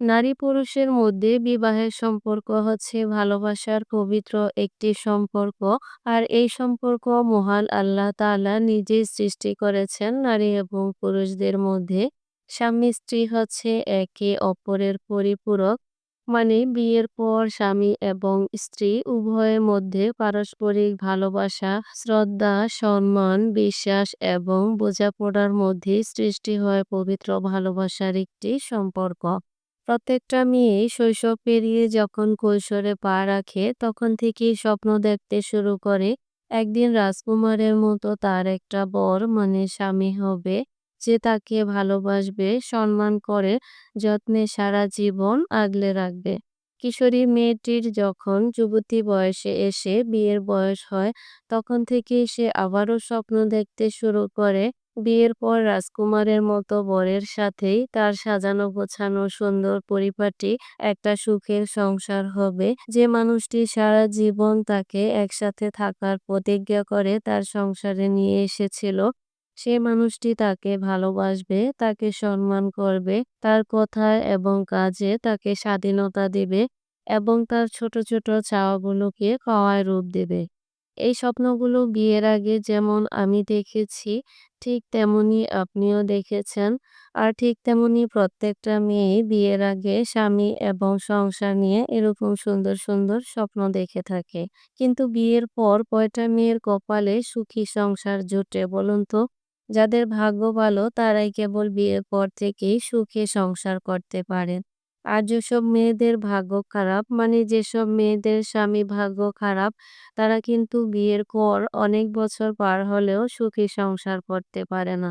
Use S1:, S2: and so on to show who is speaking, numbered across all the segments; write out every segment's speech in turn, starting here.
S1: নারী পুরুষের মধ্যে বিবাহের সম্পর্ক হচ্ছে ভালোবাসার পবিত্র একটি সম্পর্ক। আর এই সম্পর্ক মহান আল্লাহ তাআলা নিজেই সৃষ্টি করেছেন নারী এবং পুরুষদের মধ্যে। স্বামী, স্ত্রী হচ্ছে একে অপরের পরিপূরক। মানে বিয়ের পর স্বামী এবং স্ত্রী উভয়ের মধ্যে পারস্পরিক ভালোবাসা, শ্রদ্ধা, সম্মান, বিশ্বাস এবং বোঝাপড়ার মধ্যে সৃষ্টি হয় পবিত্র ভালোবাসার একটি সম্পর্ক। প্রত্যেকটা মেয়েই শৈশব পেরিয়ে যখন কৈশোরে পা রাখে, তখন থেকেই স্বপ্ন দেখতে শুরু করে। একদিন রাজকুমারের মতো তার একটা বর মানে স্বামী হবে, যে তাকে ভালোবাসবে, সম্মান করে, যত্নে সারা জীবন আগলে রাখবে। কিশোরী মেয়েটির যখন যুবতী বয়সে এসে বিয়ের বয়স হয়, তখন থেকেই সে আবারও স্বপ্ন দেখতে শুরু করে। বিয়ের পর রাজকুমারের মতো বরের সাথেই তার সাজানো, গোছানো, সুন্দর পরিপাটি, একটা সুখের সংসার হবে। যে মানুষটি সারা জীবন তাকে একসাথে থাকার প্রতিজ্ঞা করে তার সংসারে নিয়ে এসেছিল, সে মানুষটি তাকে ভালোবাসবে, তাকে সম্মান করবে, তার কথায় এবং কাজে তাকে স্বাধীনতা দেবে এবং তার ছোট ছোট চাওয়াগুলোকে খাওয়ায় রূপ দেবে। এই স্বপ্নগুলো বিয়ের আগে যেমন আমি দেখেছি, ঠিক তেমনি আপনিও দেখেছেন। আর ঠিক তেমনি প্রত্যেকটা মেয়ে বিয়ের আগে স্বামী এবং সংসার নিয়ে এরকম সুন্দর সুন্দর স্বপ্ন দেখে থাকে। কিন্তু বিয়ের পর কয়টা মেয়ের কপালে সুখী সংসার জোটে বলুন তো? যাদের ভাগ্য ভালো তারাই কেবল বিয়ের পর থেকেই সুখে সংসার করতে পারেন। আর যেসব মেয়েদের ভাগ্য খারাপ মানে যেসব মেয়েদের স্বামী ভাগ্য খারাপ, তারা কিন্তু বিয়ের পর অনেক বছর পার হলেও সুখী সংসার করতে পারে না।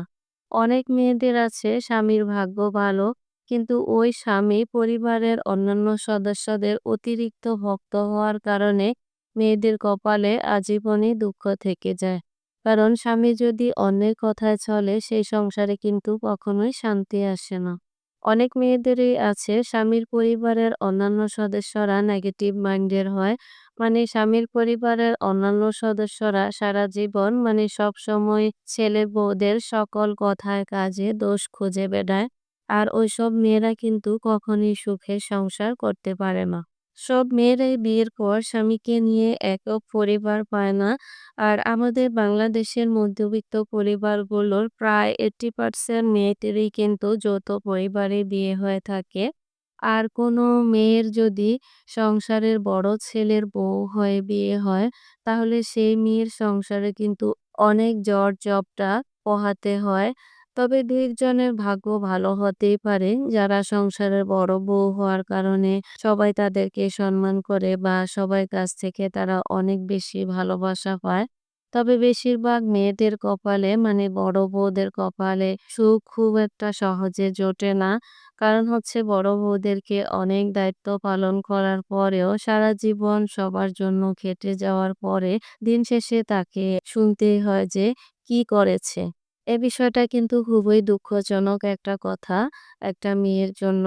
S1: অনেক মেয়েদের আছে স্বামীর ভাগ্য ভালো, কিন্তু ওই স্বামী পরিবারের অন্যান্য সদস্যদের অতিরিক্ত ভক্ত হওয়ার কারণে মেয়েদের কপালে আজীবনই দুঃখ থেকে যায়। কারণ স্বামী যদি অন্যের কথায় চলে, সেই সংসারে কিন্তু কখনোই শান্তি আসে না। অনেক মেয়েদেরই আছে। স্বামীর পরিবারের অন্যান্য সদস্যরা নেগেটিভ মাইন্ডের হয়। মানে স্বামীর পরিবারের অন্যান্য সদস্যরা সারা জীবন মানে সব সময় ছেলে বউদের সকল কথায় কাজে দোষ খুঁজে বেড়ায়। আর ওইসব মেয়েরা কিন্তু কখনই সুখে সংসার করতে পারে না। সব মেয়েরাই বিয়ের পর স্বামীকে নিয়ে একক পরিবার পায় না। আর আমাদের বাংলাদেশের মধ্যবিত্ত পরিবারগুলোর প্রায় এইট্টি পার্সেন্ট মেয়েদেরই কিন্তু যৌথ পরিবারে বিয়ে হয়ে থাকে। আর কোনো মেয়ের যদি সংসারের বড় ছেলের বউ হয়ে বিয়ে হয়, তাহলে সেই মেয়ের সংসারে কিন্তু অনেক ঝড় ঝাপটা পোহাতে হয়। তবে একজনের ভাগ্য ভালো হতেই পারে। যারা সংসারের বড় বউ হওয়ার কারণে সবাই তাদেরকে সম্মান করে বা সবার কাছ থেকে তারা অনেক বেশি ভালোবাসা পায়। তবে বেশিরভাগ মেয়েদের কপালে মানে বড় বউদের কপালে সুখ খুব একটা সহজে জোটে না। কারণ হচ্ছে বড় বউদেরকে অনেক দায়িত্ব পালন করার পরেও সারা জীবন সবার জন্য খেটে যাওয়ার পরে দিন শেষে তাকে শুনতেই হয় যে কি করেছে। এ বিষয়টা কিন্তু খুবই দুঃখজনক একটা কথা। একটা মেয়ের জন্য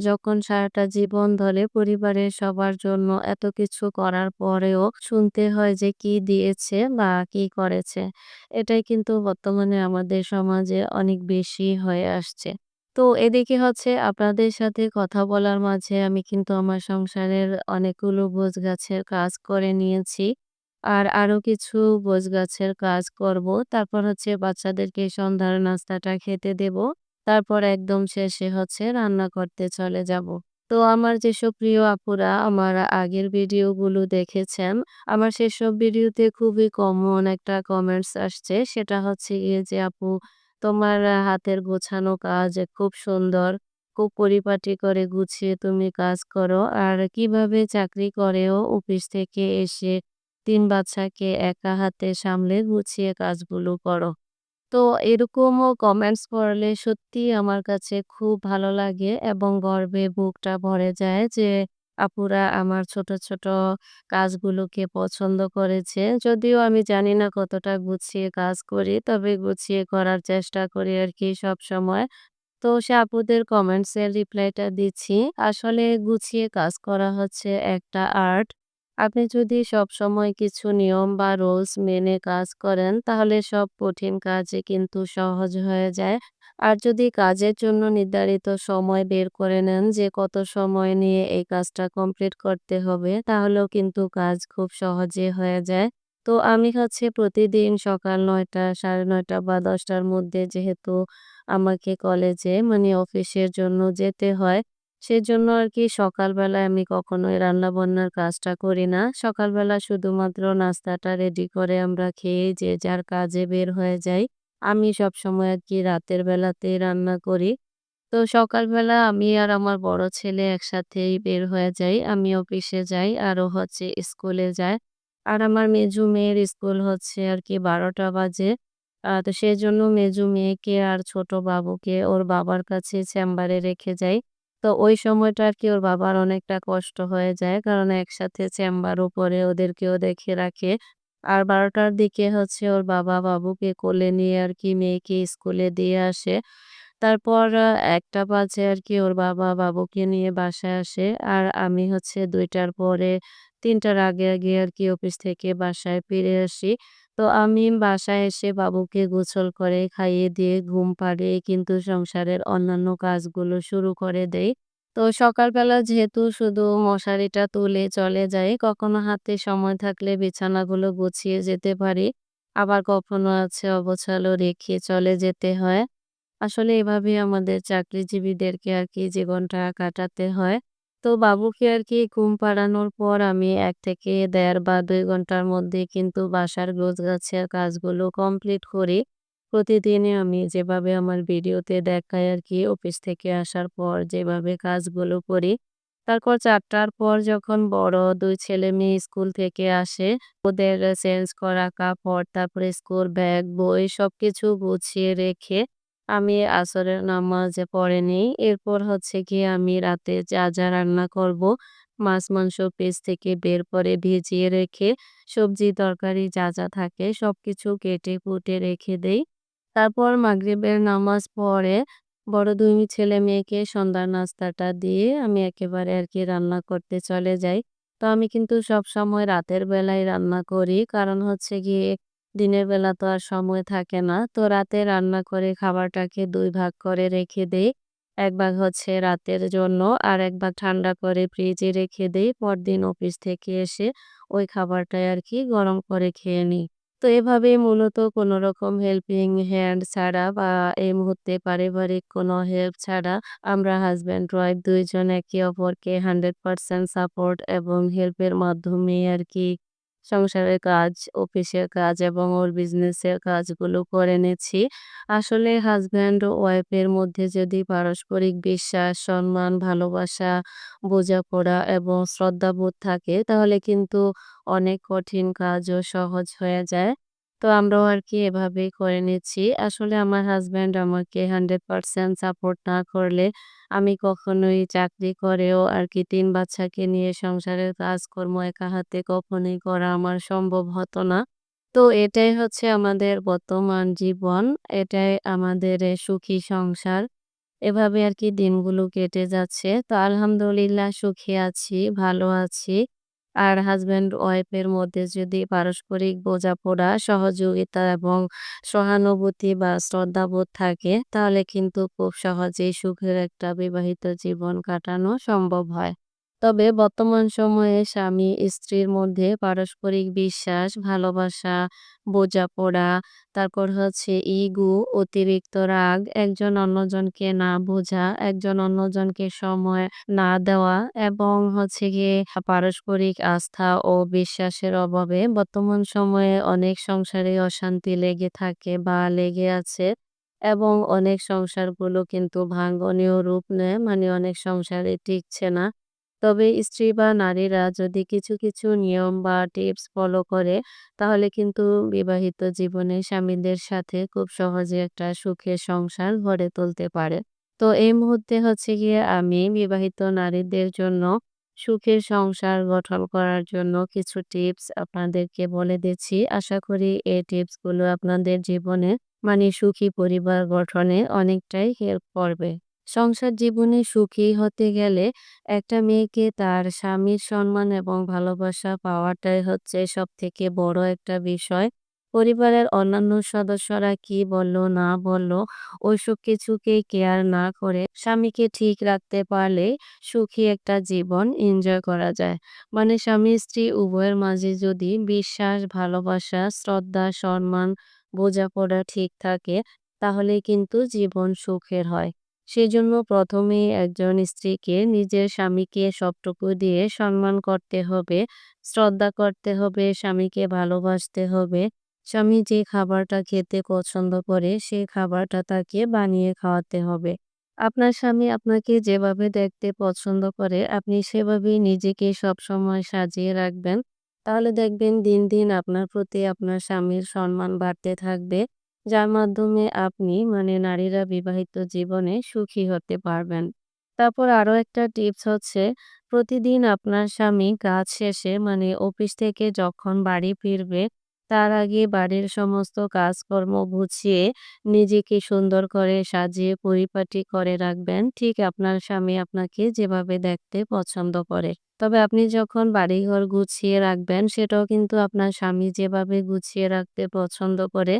S1: যখন সারাটা জীবন ধরে পরিবারের সবার জন্য এত কিছু করার পরেও শুনতে হয় যে কি দিয়েছে বা কি করেছে, এটাই কিন্তু বর্তমানে আমাদের সমাজে অনেক বেশি হয়ে আসছে। তো এদিকে হচ্ছে আপনাদের সাথে কথা বলার মাঝে আমি কিন্তু আমার সংসারের অনেকগুলো বোঝ গাছের কাজ করে নিয়েছি। আর আরও কিছু গোছগাছের কাজ করব। তারপর হচ্ছে বাচ্চাদেরকে সন্ধ্যার নাস্তাটা খেতে দেব। তারপর একদম শেষে হচ্ছে রান্না করতে চলে যাব। তো আমার যেসব প্রিয় আপুরা আমার আগের ভিডিওগুলো দেখেছেন, আমার সেসব ভিডিওতে খুবই কমন একটা কমেন্টস আসছে। সেটা হচ্ছে গিয়ে যে, "আপু তোমার হাতের গোছানো কাজ খুব সুন্দর। খুব পরিপাটি করে গুছিয়ে তুমি কাজ করো। আর কীভাবে চাকরি করেও অফিস থেকে এসে ৩ বাচ্চাকে একা হাতে সামলে গুছিয়ে কাজগুলো করো। তো এরকমও কমেন্টস পড়লে সত্যিই আমার কাছে খুব ভালো লাগে এবং গর্বে বুকটা ভরে যায় যে আপুরা আমার ছোট, ছোট কাজগুলোকে পছন্দ করেছে। যদিও আমি জানি না কতটা গুছিয়ে কাজ করি, তবে গুছিয়ে করার চেষ্টা করি আরকি সবসময়। তো সে আপুদের কমেন্টসের রিপ্লাইটা দিচ্ছি। আসলে গুছিয়ে কাজ করা হচ্ছে একটা আর্ট। আপনি যদি সবসময় কিছু নিয়ম বা রুলস মেনে কাজ করেন, তাহলে সব কঠিন কাজই কিন্তু সহজ হয়ে যায়। আর যদি কাজের জন্য নির্ধারিত সময় বের করে নেন যে কত সময় নিয়ে এই কাজটা কমপ্লিট করতে হবে, তাহলেও কিন্তু কাজ খুব সহজে হয়ে যায়। তো আমি হচ্ছে প্রতিদিন সকাল ৯ঃ০০ ৯:৩০ বা ১০ঃ০০ র মধ্যে যেহেতু আমাকে কলেজে মানে অফিসের জন্য যেতে হয়, সেজন্য আর কি সকালবেলায় আমি কখনোই রান্না বান্নার কাজটা করি না। সকালবেলা শুধুমাত্র নাস্তাটা রেডি করে আমরা খেয়ে যে যার কাজে বের হয়ে যাই। আমি সবসময় আরকি রাতের বেলাতেই রান্না করি। তো সকালবেলা আমি আর আমার বড় ছেলে একসাথেই বের হয়ে যাই। আমি অফিসে যাই আর ও হচ্ছে স্কুলে যায়। আর আমার মেজু মেয়ের স্কুল হচ্ছে আর কি বারোটা বাজে। তো সেজন্য মেজু মেয়েকে আর ছোট বাবুকে ওর বাবার কাছে চেম্বারে রেখে যাই। তো ওই সময়টা আর কি ওর বাবার অনেকটা কষ্ট হয়ে যায়। কারণ একসাথে চেম্বার পড়ে ওদেরকেও দেখে রাখে। আর ১২টার দিকে হচ্ছে ওর বাবা বাবুকে কোলে নিয়ে আর কি মেয়েকে স্কুলে দিয়ে আসে। তারপর একটা ১টা আর কি ওর বাবা বাবুকে নিয়ে বাসায় আসে। আর আমি হচ্ছে দুইটার পরে ৩টার আগে, আগে আর কি অফিস থেকে বাসায় ফিরে আসি। তো আমি বাসায় এসে বাবুকে গোসল করে খাইয়ে দিয়ে ঘুম পাড়িয়ে কিন্তু সংসারের অন্যান্য কাজগুলো শুরু করে দেই। তো সকালবেলা যেহেতু শুধু মশারিটা তুলে চলে যাই, কখনো হাতে সময় থাকলে বিছানাগুলো গুছিয়ে যেতে পারি। আবার কখনো আছে অগোছালো রেখে চলে যেতে হয়। আসলে এভাবেই আমাদের চাকরিজীবীদেরকে আর কি জীবনটা কাটাতে হয়। তো বাবুকে আর কি ঘুম পাড়ানোর পর আমি ১ থেকে ১.৫ বা ২ ঘণ্টার মধ্যে কিন্তু বাসার গোছগাছের কাজগুলো কমপ্লিট করি। প্রতিদিনই আমি যেভাবে আমার ভিডিওতে দেখাই আর কি অফিস থেকে আসার পর যেভাবে কাজগুলো করি। তারপর ৪টার পর যখন বড় ২ ছেলেমেয়ে স্কুল থেকে আসে, ওদের চেঞ্জ করা কাপড়, তারপরে স্কুল ব্যাগ, বই সবকিছু গুছিয়ে রেখে আমি আসরের নামাজ পড়ে নেই। এরপর হচ্ছে গিয়ে আমি রাতে যা, যা রান্না করব, মাছ, মাংস ফ্রিজ থেকে বের করে ভিজিয়ে রেখে সবজি তরকারি যা, যা থাকে সবকিছু কেটে কুটে রেখে দেই। তারপর মাগরিবের নামাজ পড়ে বড় ২ ছেলে-মেয়েকে সন্ধ্যার নাস্তাটা দিয়ে আমি একেবারে আরকি রান্না করতে চলে যাই। তো আমি কিন্তু সবসময় রাতের বেলায় রান্না করি। কারণ হচ্ছে গিয়ে দিনের বেলা তো আর সময় থাকে না। তো রাতে রান্না করে খাবারটাকে দুই ভাগ করে রেখে দেই। এক ভাগ হচ্ছে রাতের জন্য আর ১ ভাগ ঠান্ডা করে ফ্রিজে রেখে দেই। পরদিন অফিস থেকে এসে ওই খাবারটাই আর কি গরম করে খেয়ে নিই। তো এভাবেই মূলত কোনো রকম হেল্পিং হ্যান্ড ছাড়া বা এই মুহূর্তে পারিবারিক কোনো হেল্প ছাড়া আমরা হাজব্যান্ড ওয়াইফ দুইজন একে অপরকে 100% সাপোর্ট এবং হেল্পের মাধ্যমেই আরকি সংসারের কাজ, অফিসের কাজ এবং ওর বিজনেসের কাজগুলো করে নিচ্ছি। আসলে হাজব্যান্ড ও ওয়াইফের মধ্যে যদি পারস্পরিক বিশ্বাস, সম্মান, ভালোবাসা, বোঝাপড়া এবং শ্রদ্ধাবোধ থাকে তাহলে কিন্তু অনেক কঠিন কাজও সহজ হয়ে যায়। তো আমরাও আর কি এভাবেই করে নিচ্ছি। আসলে আমার হাসব্যান্ড আমাকে 100% সাপোর্ট না করলে আমি কখনোই চাকরি করেও আর কি ৩ বাচ্চাকে নিয়ে সংসারের কাজকর্ম একা হাতে কখনোই করা আমার সম্ভব হতো না। তো এটাই হচ্ছে আমাদের বর্তমান জীবন। এটাই আমাদের এ সুখী সংসার। এভাবে আর কি দিনগুলো কেটে যাচ্ছে। তো আলহামদুলিল্লাহ সুখী আছি, ভালো আছি। আর হাজব্যান্ড ওয়াইফ এর মধ্যে যদি পারস্পরিক বোঝাপড়া, সহযোগিতা এবং সহানুভূতি বা শ্রদ্ধাবোধ থাকে তাহলে কিন্তু খুব সহজেই সুখের একটা বিবাহিত জীবন কাটানো সম্ভব হয়। তবে বর্তমান সময়ে স্বামী স্ত্রীর মধ্যে পারস্পরিক বিশ্বাস, ভালোবাসা, বোঝাপড়া, তারপর হচ্ছে ইগো, অতিরিক্ত রাগ, একজন অন্যজনকে না বোঝা, একজন অন্যজনকে সময় না দেওয়া এবং হচ্ছে গিয়ে পারস্পরিক আস্থা ও বিশ্বাসের অভাবে বর্তমান সময়ে অনেক সংসারে অশান্তি লেগে থাকে বা লেগে আছে এবং অনেক সংসারগুলো কিন্তু ভাঙ্গনীয় রূপ নেয় মানে অনেক সংসারে টিকছে না। তবে স্ত্রী বা নারীরা যদি কিছু, কিছু নিয়ম বা টিপস ফলো করে তাহলে কিন্তু বিবাহিত জীবনে স্বামীদের সাথে খুব সহজে একটা সুখের সংসার গড়ে তুলতে পারে। তো এই মুহূর্তে হচ্ছে গিয়ে আমি বিবাহিত নারীদের জন্য সুখের সংসার গঠন করার জন্য কিছু টিপস আপনাদেরকে বলে দিচ্ছি। আশা করি এই টিপসগুলো আপনাদের জীবনে মানে সুখী পরিবার গঠনে অনেকটাই হেল্প করবে। সংসার জীবনে সুখী হতে গেলে একটা মেয়েকে তার স্বামীর সম্মান এবং ভালোবাসা পাওয়াটাই হচ্ছে সব থেকে বড় একটা বিষয়। পরিবারের অন্যান্য সদস্যরা কি বলল না বলল ওইসব কিছুকে কেয়ার না করে স্বামীকে ঠিক রাখতে পারলে সুখী একটা জীবন এনজয় করা যায়। মানে স্বামী-স্ত্রী উভয়ের মাঝে যদি বিশ্বাস, ভালোবাসা, শ্রদ্ধা, সম্মান, বোঝাপড়া ঠিক থাকে তাহলে কিন্তু জীবন সুখের হয়। সেজন্য প্রথমেই একজন স্ত্রীকে নিজের স্বামীকে সবটুকু দিয়ে সম্মান করতে হবে, শ্রদ্ধা করতে হবে, স্বামীকে ভালোবাসতে হবে। স্বামী যে খাবারটা খেতে পছন্দ করে সেই খাবারটা তাকে বানিয়ে খাওয়াতে হবে। আপনার স্বামী আপনাকে যেভাবে দেখতে পছন্দ করে আপনি সেভাবেই নিজেকে সবসময় সাজিয়ে রাখবেন। তাহলে দেখবেন দিন, দিন আপনার প্রতি আপনার স্বামীর সম্মান বাড়তে থাকবে। যার মাধ্যমে আপনি মানে নারীরা বিবাহিত জীবনে সুখী হতে পারবেন। তারপর আরও একটা টিপস হচ্ছে, প্রতিদিন আপনার স্বামী কাজ শেষে মানে অফিস থেকে যখন বাড়ি ফিরবে, তার আগে বাড়ির সমস্ত কাজকর্ম গুছিয়ে নিজেকে সুন্দর করে সাজিয়ে পরিপাটি করে রাখবেন ঠিক আপনার স্বামী আপনাকে যেভাবে দেখতে পছন্দ করে। তবে আপনি যখন বাড়িঘর গুছিয়ে রাখবেন, সেটাও কিন্তু আপনার স্বামী যেভাবে গুছিয়ে রাখতে পছন্দ করে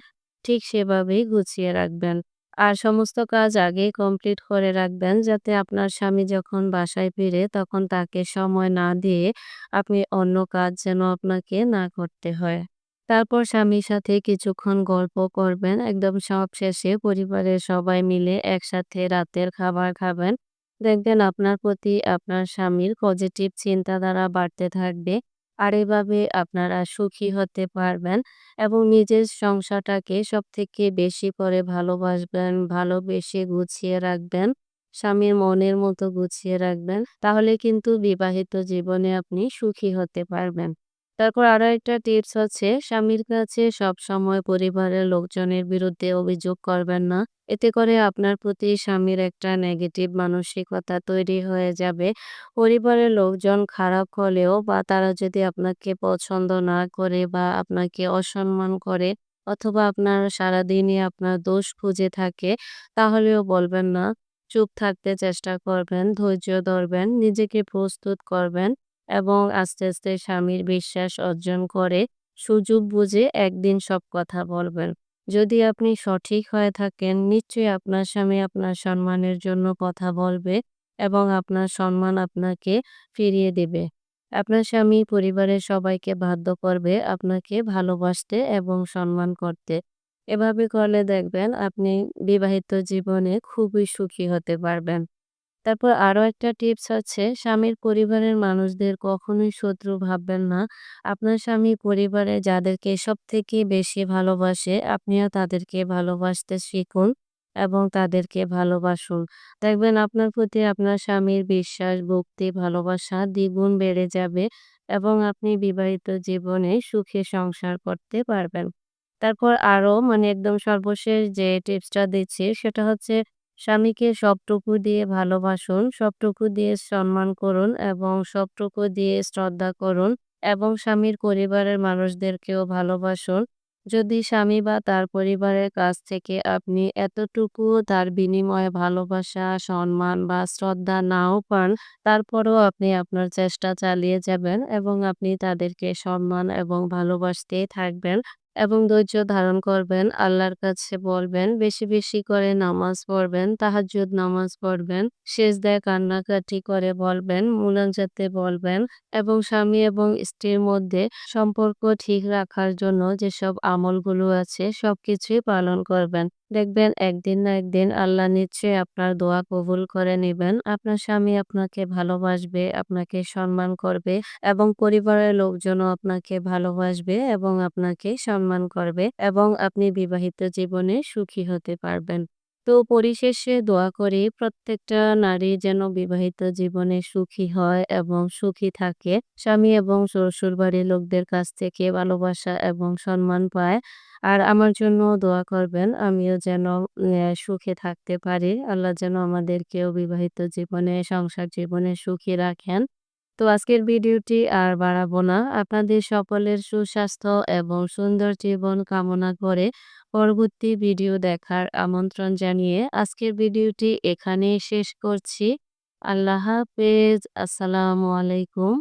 S1: ঠিক সেভাবেই গুছিয়ে রাখবেন। আর সমস্ত কাজ আগেই কমপ্লিট করে রাখবেন যাতে আপনার স্বামী যখন বাসায় ফিরে তখন তাকে সময় না দিয়ে আপনি অন্য কাজ যেন আপনাকে না করতে হয়। তারপর স্বামীর সাথে কিছুক্ষণ গল্প করবেন। একদম সব শেষে পরিবারের সবাই মিলে একসাথে রাতের খাবার খাবেন। দেখবেন আপনার প্রতি আপনার স্বামীর পজিটিভ চিন্তাধারা বাড়তে থাকবে। আর এভাবে আপনারা সুখী হতে পারবেন এবং নিজের সংসারটাকে সব থেকে বেশি করে ভালোবাসবেন, ভালোবেসে গুছিয়ে রাখবেন। স্বামীর মনের মতো গুছিয়ে রাখবেন। তাহলে কিন্তু বিবাহিত জীবনে আপনি সুখী হতে পারবেন। তারপর আরও একটা টিপস হচ্ছে স্বামীর কাছে সবসময় পরিবারের লোকজনের বিরুদ্ধে অভিযোগ করবেন না। এতে করে আপনার প্রতি স্বামীর একটা নেগেটিভ মানসিকতা তৈরি হয়ে যাবে। পরিবারের লোকজন খারাপ হলেও বা তারা যদি আপনাকে পছন্দ না করে বা আপনাকে অসম্মান করে অথবা আপনার সারাদিনই আপনার দোষ খুঁজে থাকে তাহলেও বলবেন না। চুপ থাকতে চেষ্টা করবেন, ধৈর্য ধরবেন, নিজেকে প্রস্তুত করবেন এবং আস্তে, আস্তে স্বামীর বিশ্বাস অর্জন করে সুযোগ বুঝে একদিন সব কথা বলবেন। যদি আপনি সঠিক হয়ে থাকেন নিশ্চয়ই আপনার স্বামী আপনার সম্মানের জন্য কথা বলবে এবং আপনার সম্মান আপনাকে ফিরিয়ে দেবে। আপনার স্বামী পরিবারের সবাইকে বাধ্য করবে আপনাকে ভালোবাসতে এবং সম্মান করতে। এভাবে করলে দেখবেন আপনি বিবাহিত জীবনে খুবই সুখী হতে পারবেন। তারপর আরও একটা টিপস আছে স্বামীর পরিবারের মানুষদের কখনোই শত্রু ভাববেন না। আপনার স্বামী পরিবারে যাদেরকে সব থেকে বেশি ভালোবাসে আপনিও তাদেরকে ভালোবাসতে শিখুন এবং তাদেরকে ভালোবাসুন। দেখবেন আপনার প্রতি আপনার স্বামীর বিশ্বাস, ভক্তি, ভালোবাসা দ্বিগুণ বেড়ে যাবে এবং আপনি বিবাহিত জীবনে সুখে সংসার করতে পারবেন। তারপর আরও মানে একদম সর্বশেষ যে টিপসটা দিচ্ছি সেটা হচ্ছে স্বামীকে সবটুকু দিয়ে ভালোবাসুন, সবটুকু দিয়ে সম্মান করুন এবং সবটুকু দিয়ে শ্রদ্ধা করুন এবং স্বামীর পরিবারের মানুষদেরকেও ভালোবাসুন। যদি স্বামী বা তার পরিবারের কাছ থেকে আপনি এতটুকু তার বিনিময়ে ভালোবাসা, সম্মান বা শ্রদ্ধা নাও পান, তারপরও আপনি আপনার চেষ্টা চালিয়ে যাবেন এবং আপনি তাদেরকে সম্মান এবং ভালোবাসতেই থাকবেন এবং ধৈর্য ধারণ করবেন। আল্লাহর কাছে বলবেন, বেশি, বেশি করে নামাজ পড়বেন, তাহাজ্জুদ নামাজ পড়বেন, সেজদায় কান্নাকাটি করে বলবেন, মুনাজাতে বলবেন এবং স্বামী এবং স্ত্রীর মধ্যে সম্পর্ক ঠিক রাখার জন্য যেসব আমলগুলো আছে সবকিছুই পালন করবেন। দেখবেন একদিন না একদিন আল্লাহ নিশ্চয়ই আপনার দোয়া কবুল করে নেবেন আপনার স্বামী আপনাকে ভালোবাসবে, আপনাকে সম্মান করবে এবং পরিবারের লোকজনও আপনাকে ভালোবাসবে এবং আপনাকে সম্মান করবে এবং আপনি বিবাহিত জীবনে সুখী হতে পারবেন। তো পরিশেষে দোয়া করি প্রত্যেকটা নারী যেন বিবাহিত জীবনে সুখী হয় এবং সুখী থাকে। স্বামী এবং শ্বশুরবাড়ির লোকদের কাছ থেকে ভালোবাসা এবং সম্মান পায়। আর আমার জন্য দোয়া করবেন। আমিও যেন সুখে থাকতে পারি। আল্লাহ যেন আমাদেরকেও বিবাহিত জীবনে, সংসার জীবনে সুখী রাখেন। তো আজকের ভিডিওটি আর বাড়াবো না। আপনাদের সকলের সুস্বাস্থ্য এবং সুন্দর জীবন কামনা করে পরবর্তী ভিডিও দেখার আমন্ত্রণ জানিয়ে আজকের ভিডিওটি এখানেই শেষ করছি। আল্লাহ হাফেজ। আসসালামু আলাইকুম।